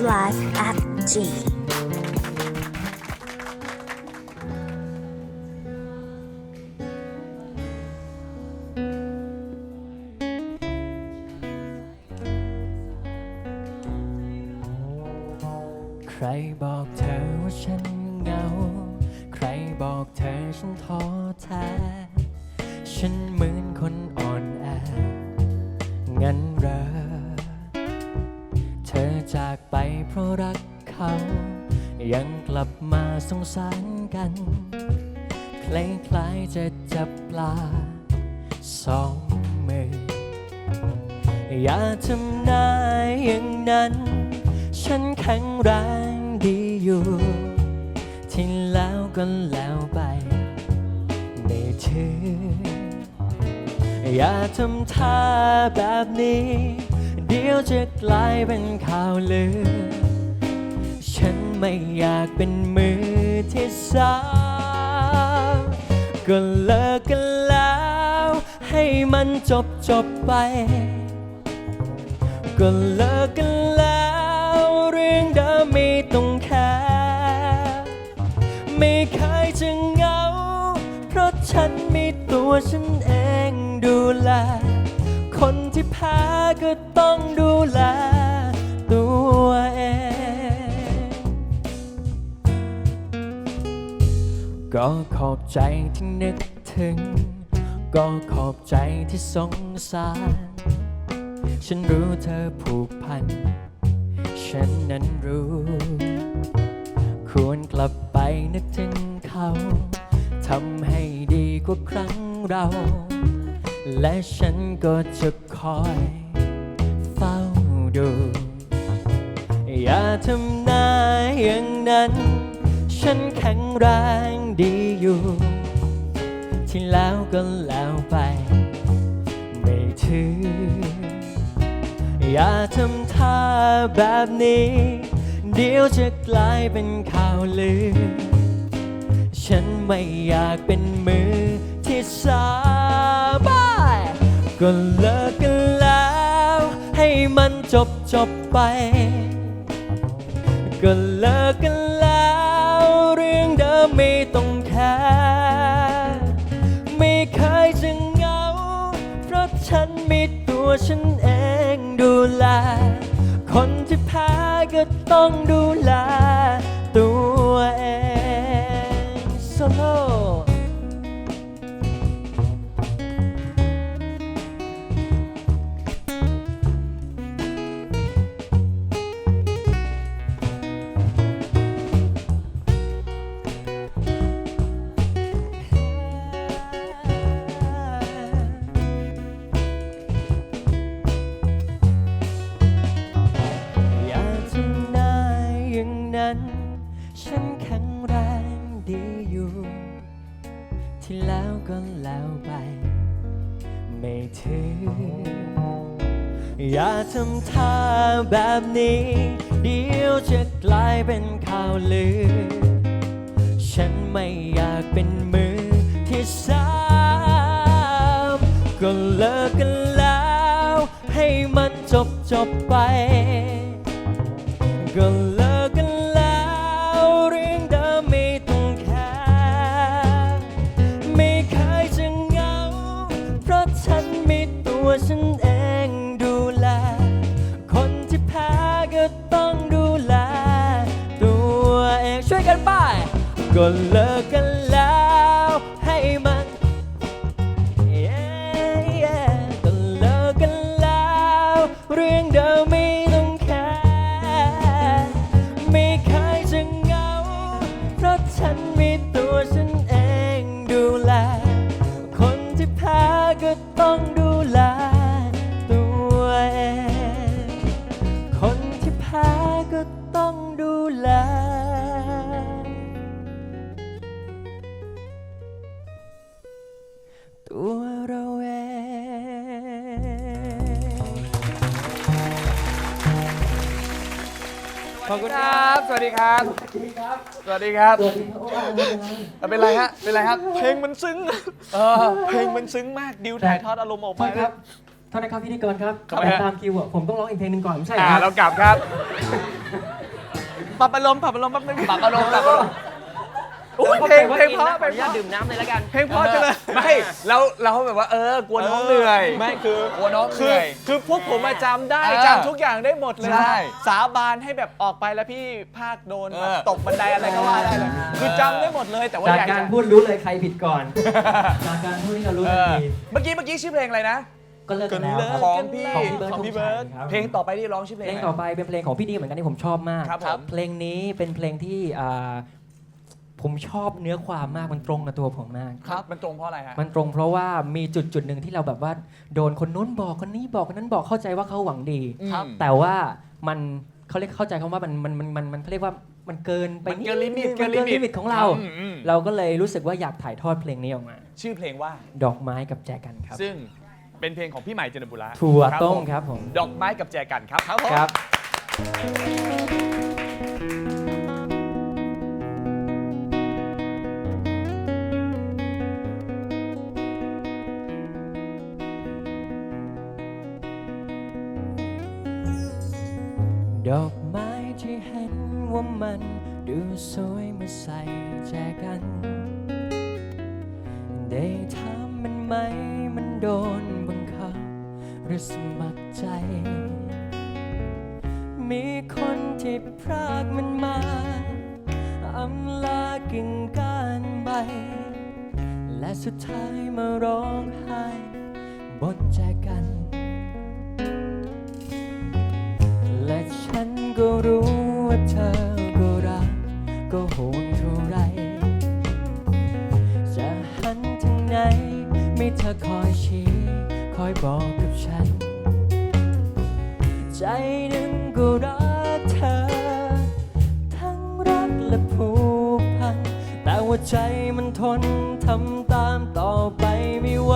live at G. ใครบอกเธอว่าฉันเหงา ใครบอกเธอฉันท้อแท้ ฉันเหมือนคนอ่อนแอ งั้นเหรอ ราะรักเขา ยังกลับมาสงสารกันคล้ายๆจะจับปลาสองมือ อย่าทำหน้าอย่างนั้น ฉันแข็งแรงดีอยู่ที่แล้วก็แล้วไปไม่ถือ อย่าทำท่าแบบนี้ เดี๋ยวจะกลายเป็นข่าวลือ ไม่อยากเป็นมือที่สามก็เลิกกันแล้ว ให้มันจบจบไป ก็เลิกกันแล้ว เรื่องเดิมไม่ต้องแคร์ไม่เคยจะเหงา เพราะฉันมีตัวฉันเองดูแล คนที่แพ้ก็ต้องดูแลตัวเอง ก็ขอบใจที่นึกถึง ก็ขอบใจที่สงสาร ฉันรู้เธอผูกพัน ฉันนั้นรู้ ควรกลับไปนึกถึงเขาทำให้ดีกว่าครั้งเรา และฉันก็จะคอยเฝ้าดู อย่าทำหน้าอย่างนั้น ฉันแข็งแรง ดีอยู่ ที่แล้วก็แล้วไป ไม่ถือ อย่าทำท่าแบบนี้ เดี๋ยวจะกลายเป็นข่าวลือ ฉันไม่อยากเป็นมือที่สามบายก็เลิกกันแล้ว ให้มันจบจบไป ก็เลิกกันแล้ว ไม่ต้องแคร์ไม่เคยจะเหงา เพราะฉันมีตัวฉันเองดูแล คนที่แพ้ก็ต้องดูแล ไม่ถืออย่าทำท่าแบบนี้ เดี๋ยวจะกลายเป็นข่าวลือ ฉันไม่อยากเป็นมือที่สามก็เลิกกันแล้ว ให้มันจบจบไป ก็เลิก ตัวเราเองขอบคุณครับ สวัสดีครับ สวัสดีครับเป็นไรฮะ เป็นไรครับ เพลงมันซึ้งเพลงมันซึ้งมาก ดิวถ่ายทอดอารมณ์ออกโทมาษครับโทษนะครับพิธีกรครับทำไมฮะตามคิวอะผมต้องร้องอีกเพลงหนึ่งก่อนไม่ใช่เหรอ่าอเรากลับครับ ปรับอารมณ์ปรับอารมณ์แป๊บนึงปรับอารมณ์ปรับอารมณ์ โอ้ยเพลงเพลงเพราะขเพอลองนุญาตเพราะดื่มน้ำเลยแล้วกันเพลงเพราะจังเลย ไม่เราเราแบบว่าเออกลัวน้องเหนื่อยไม่คือกลัวน้องเหคือนื่อย คือพวกผมมาจำได้เออจำทุกอย่างได้หมดเลยใช่สาบานให้แบบออกไปแล้วพี่ภาคโดนแบบเออ ตกบันไดอะไรก็ว่าได้เลย คือจำได้หมดเลยแต่ว่าจากอยากการจะพูดรู้เลยใครผิดก่อน จากการพูดที่เรารู้เอทันอทีเมื่อกี้เมื่อกี้ชื่อเพลงอะไรนะ ก็เลิกกันแล้วครับ ของพี่ของพี่เบิร์ดของพี่ธงชัยเบิร์ดครับ เพลงต่อไปที่ร้องชื่อเพลงเพลงอะไร ต่อไปเป็นเพลงของพี่ดีเหมือนกันที่ผมชอบมากครับผม เพลงนี้เป็นเพลงที่อ่า ผมชอบเนื้อความมากมันตรงกับตัวผมมาก ครับ มันตรงเพราะอะไรฮะ มันตรงเพราะว่ามีจุดจุดหนึ่งที่เราแบบว่า โดนคนนู้นบอกคนนี้บอกคนนั้นบอกเข้าใจว่าเขาหวังดี ครับ แต่ว่ามันเขาเรียกเข้าใจคำว่ามันมันมันมันมันเขาเรียกว่ามันเกินไปมันเกินลิมิตดมันเกินลิมิตของเรา อืมอืมเราก็เลยรู้สึกว่าอยากถ่ายทอดเพลงนี้ออกมา ชื่อเพลงว่า ดอกไม้กับแจกันครับซึ่งเป็นเพลงของพี่ใหม่เจนบุระถั่วต้มผมครับผม ดอกไม้กับแจกันครับครับผม ครับ ดอกไม้ที่เห็นว่ามันดูสวยมื่อใส่แจกัน ได้ถามมันไหมมันโดนบังคับหรือสมัครใจ มีคนที่พรากมันมาอำลากิ่งก้านใบ และสุดท้ายมาร้องไห้บนแจกัน บอกกับฉัน ใจหนึ่งก็รักเธอ ทั้งรักและผูกพัน แต่ว่าใจมันทนทำตามต่อไปไม่ไหว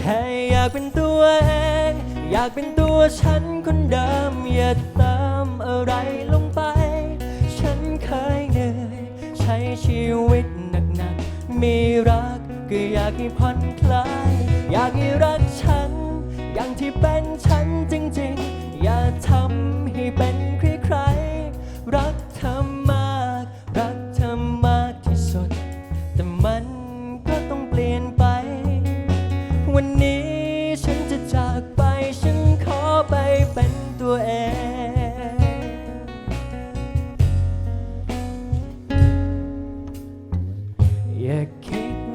แค่อยากเป็นตัวเอง อยากเป็นตัวฉันคนเดิมอย่าเติมอะไรลงไป ฉันเคยเหนื่อย ใช้ชีวิตหนักๆมีรักก็อยากให้ผ่อนคลายอย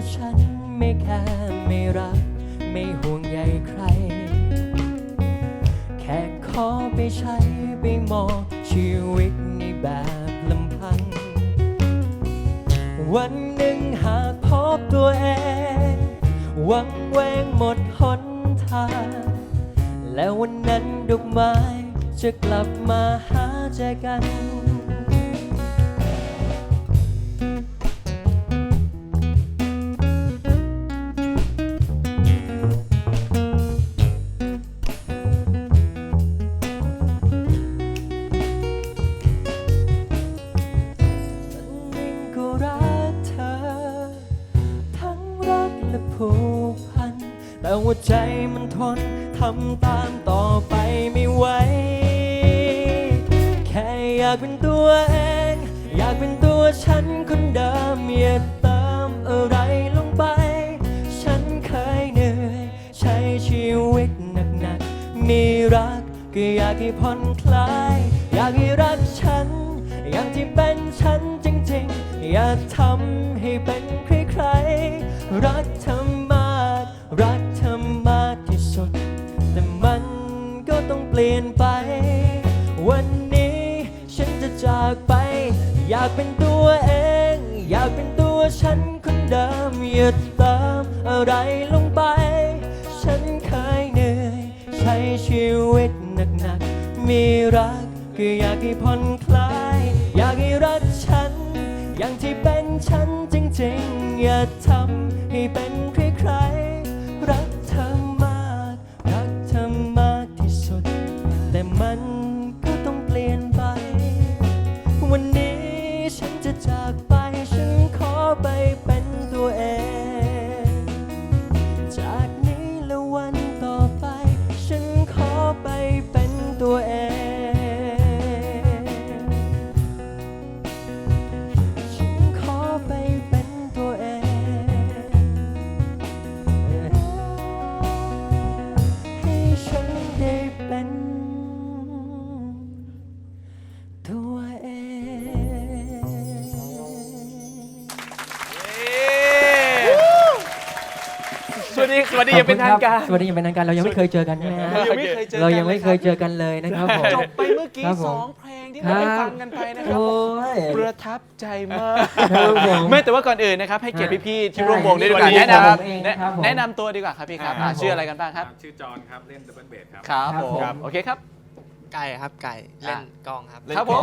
ว่าฉันไม่แค่ไม่รัก ไม่ห่วงใยใคร แค่ขอไปใช้ไปมองชีวิตในแบบลำพัง วันหนึ่งหากพบตัวเองวังเวงหมดหนทาง แล้ววันนั้นดอกไม้จะกลับมาหาใจกัน และผูกพัน แต่ว่าใจมันทนทำตามต่อไปไม่ไหว แค่อยากเป็นตัวเอง อยากเป็นตัวฉันคนเดิมอย่าเติมอะไรลงไป ฉันเคยเหนื่อย ใช้ชีวิตหนักๆมีรักก็อยากให้ผ่อนคลาย อยากให้รักฉัน อย่างที่เป็นฉันจริงๆ อย่าทำให้เป็นากเป็นตัวเอง อยากเป็นตัวฉันคนเดิมอย่าเติมอะไรลงไป ฉันเคยเหนื่อย ใช้ชีวิตหนักๆมีรักก็อยากให้ผ่อนคลายอย วัสดีอย่างเป็นทางการ สวัสดีอย่างเป็นทางการเรายังไม่เคยเจอกันใช่ไหมฮะเรายังไม่เคยเจอกัน เรายังไม่ลเคยเจอกันเลยนะครับผม จบไปเมื่อกี้ครับผม สองเพลงที่เราได้ฟังกันไปนะครับโอ้ย ประทับใจมากครับผมไม่แต่ว่าก่อนอื่นนะครับ ให้เกียรติพี่ๆที่ร่วมวงใช่ด้วยดีกว่าสวัสดีแนะนผมเองำนะแนะครับผมแนะนำตัวดีกว่าครับพี่ครับครัอ่าบผมชื่ออะไรกันบ้างครับชื่อจอห์นครับ เล่นดับเบิลเบสครับ ครับครับผมผมโอเคครับ ไก่ครับไก่เล่นกลองครับ ครับผม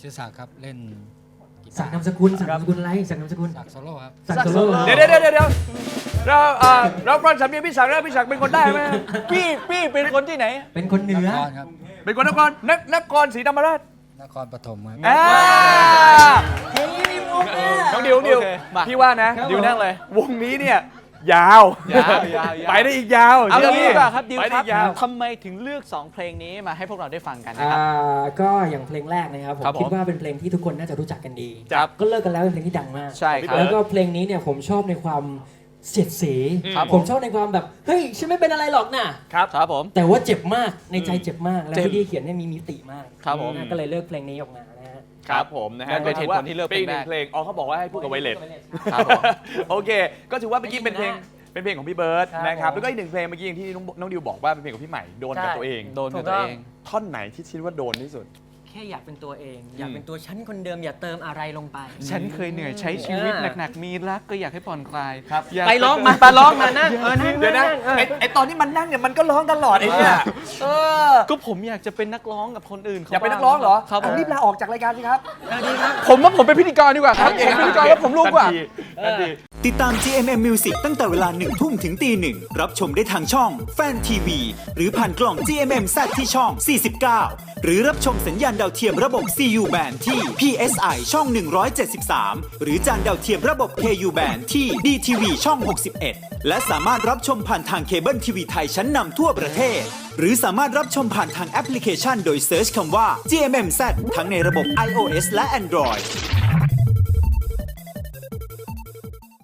ชื่อศักดิ์ครับ เล่นกี สัตากร์นามสกุลสักนามสกุลอะไรสักนามสกุลศักดิ์โซโล่ครับสักโซโล่เดี๋ยวเดี๋ยวเดี๋ยวเดี๋ยวเราเอ่อเราฟังสำเนียงพี่ศักดิ์แล้วพี่ศักดิ์เป็นคนได้ไหมพี่พี่เป็นคนที่ไหน เป็นคนเหนืนอครครับเป็นคนนครนนครศรีธรรมราชนครปฐมครับ อ่าเฮ้ยมีมุกอะน้องดิวน้องดิวโอเคมา พี่ว่านะครับดิวผมนั่งเลย วงนี้เนี่ย ยาว ยาวยาวยาวไปได้อีกยาวเอาชื่งี้ดีกว่าครับดิวไปคได้รับอีกยาว ทำไมถึงเลือก 2 เพลงนี้มาให้พวกเราได้ฟังกันนะอ่าครับก็อย่างเพลงแรกนะครับผมครับผมคิดว่าเป็นเพลงที่ทุกคนน่าจะรู้จักกันดี ครับ ก็เลิกกันแล้วเป็นเพลงที่ดังมาก ใช่ครับ แล้วก็เพลงนี้เนี่ยผมชอบในความเสียดสี ครับผผมมชอบในความแบบ เฮ้ยฉันไม่เป็นอะไรหรอกนะ ครับ ครับผม แต่ว่าเจ็บมากในใจเจ็บมาก แล้วเจ็บพี่ดีเขียนเนี่ยมีมิติมากครับผมก็เลยเลือกเพลงนี้ออกมานะฮะ ครับผมนะฮะนั่นเป็นเหตุผลที่เลือกเป็นอีกหนึ่เพลงแรกงเพลงอ๋อเขาบอกว่าให้พูดกับไวเลส ครับผม โอเค ก็ถือว่าเมื่อกี้เป็นเพลง เป็นเพลงของพี่เบิร์ดครับนะครับ ผมแล้วก็อีกหนึ่งเพลงเมื่อกี้อย่างที่น้องน้องดิวบอกว่าเป็นเพลงของพี่ใหม่ โดนกับใช่ ตัวเอง โดนกับตัวเอง ท่อนไหนที่คิดว่าโดนที่สุด แค่อยากเป็นตัวเอง อยากเป็นตัวฉันคนเดิมอย่าเติมอะไรลงไป ฉันเคยเหนื่อยใช้ชีวิตหนักๆ มีรักก็อยากให้ผ่อนคลายครับยาก ไปร้องมาไปร้องมานั่งเออนั่งเดี๋ยวนะงเออ ไอ้ไอตอนที่มันนั่งเนี่ยมันก็ร้องตลอดไอ้เนี่ยเออก็ผมอยากจะเป็นนักร้องกับคนอื่นเขาอยากเป็นนักร้องเหรอครับผมอะรีบลาออกจากรายการสิครับ ผมว่าผมเป็นพิธีกรดีกว่าครับผมเป็นพิธีกรแล้วผมรู้กว่าทันทีทันทีติดตาม GMM Music ตั้งแต่เวลา1ทุ่มถึงตีหนึ่งรับชมได้ทางช่องแฟนทีวี หรือผ่านกล่อง GMM Z ที่ช่อง 49 หรือรับชมสัญญาณดาวเทียมระบบ CU band ที่ PSI ช่อง 173 หรือจานดาวเทียมระบบ KU band ที่ DTV ช่อง 61 และสามารถรับชมผ่านทางเคเบิลทีวีไทยชั้นนำทั่วประเทศ หรือสามารถรับชมผ่านทางแอปพลิเคชันโดยเซิร์ชคำว่า GMM Z ทั้งในระบบ iOS และ Android